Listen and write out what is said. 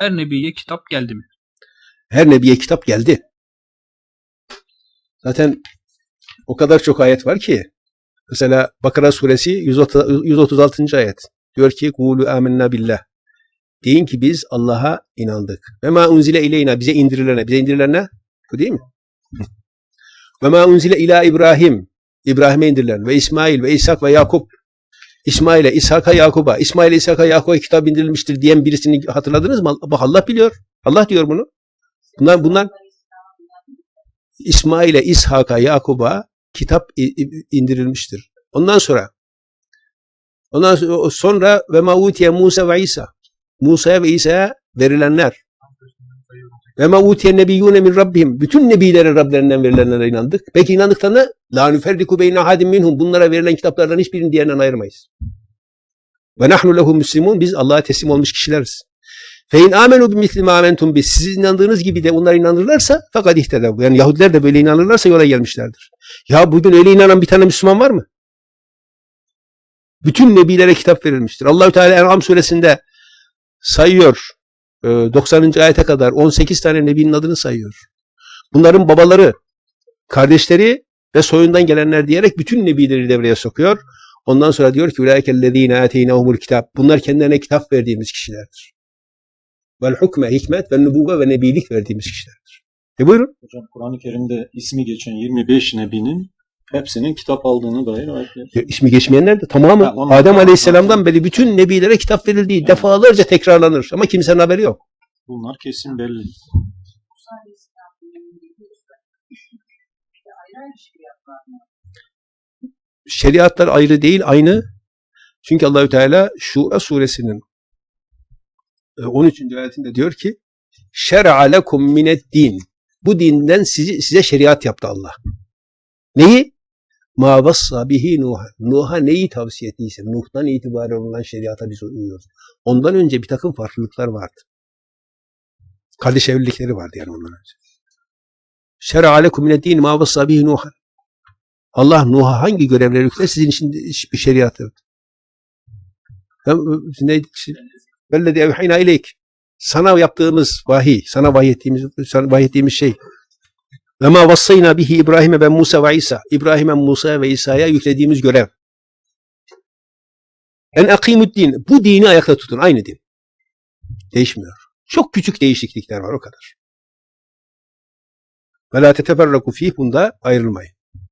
Her nebiye kitap geldi mi? Her nebiye kitap geldi. Zaten o kadar çok ayet var ki. Mesela Bakara suresi 130 136. ayet. Diyor ki kulu amennâ billah. Deyin ki biz Allah'a inandık. Ve ma unzile ileyna bize indirilene. Bize indirilen ne? Bu değil mi? Ve ma unzile ila İbrahim. İbrahim'e indirilen ve İsmail ve İshak ve Yakup. İsmail'e, İshak'a, Yakub'a, İsmail'e, İshak'a, Yakub'a kitap indirilmiştir diyen birisini hatırladınız mı? Bak Allah biliyor. Allah diyor bunu. Bunlar, bunlar İsmail'e, İshak'a, Yakub'a kitap indirilmiştir. Ondan sonra ondan sonra ve mavutiye Musa ve İsa. Musa'ya ve İsa'ya verilenler. Ve mavutiye nebiyyune min rabbihim. Bütün nebilerin Rablerinden verilenlere inandık. Peki inandıktan da la nüferriku beyne hadim minhum. Bunlara verilen kitaplardan hiçbirini diğerinden ayırmayız. Ve nahnu lehu muslimun. Biz Allah'a teslim olmuş kişileriz. Fe in amenu bi misli ma amentum biz. Siz inandığınız gibi de onlar inanırlarsa fakat ihtedev. Yani Yahudiler de böyle inanırlarsa yola gelmişlerdir. Ya bugün öyle inanan bir tane Müslüman var mı? Bütün nebilere kitap verilmiştir. Allahü Teala En'am suresinde sayıyor. 90. ayete kadar 18 tane nebinin adını sayıyor. Bunların babaları, kardeşleri ve soyundan gelenler diyerek bütün nebileri devreye sokuyor. Ondan sonra diyor ki ulaikellezine ateynahumul kitap. Bunlar kendilerine kitap verdiğimiz kişilerdir. Vel hukme, hikmet ve nübüvve ve nebilik verdiğimiz kişilerdir. E buyurun. Hocam Kur'an-ı Kerim'de ismi geçen 25 nebinin hepsinin kitap aldığını dair ayetler. Ya, ismi geçmeyenler de tamamı onlar- Adem Aleyhisselam'dan beri bütün nebilere kitap verildiği defalarca tekrarlanır. Ama kimsenin haberi yok. Bunlar kesin belli. Şeriatlar ayrı değil, aynı. Çünkü Allahü Teala Şura suresinin e, 13. ayetinde diyor ki şer'a lekum mined din. Bu dinden sizi, size şeriat yaptı Allah. Neyi? Ma vassa bihi Nuh. Nuh'a neyi tavsiye ettiyse, Nuh'tan itibaren olan şeriata biz uyuyoruz. Ondan önce bir takım farklılıklar vardı. Kardeş evlilikleri vardı yani ondan önce. Şer'a lekum mined din ma vassa bihi Nuh. Allah Nuh'a hangi görevleri yükler sizin için bir şeriat yaptı. Neydi? Vellezi evhayna ileyk. Sana yaptığımız vahiy, sana vahiy sana vahiy şey. Ve ma vassayna bihi İbrahim'e ve Musa ve İsa. İbrahim'e, Musa ve İsa'ya yüklediğimiz görev. En akimuddin. Bu dini ayakta tutun. Aynı din. Değişmiyor. Çok küçük değişiklikler var o kadar. Ve la teteferraku fih bunda ayrılmayın.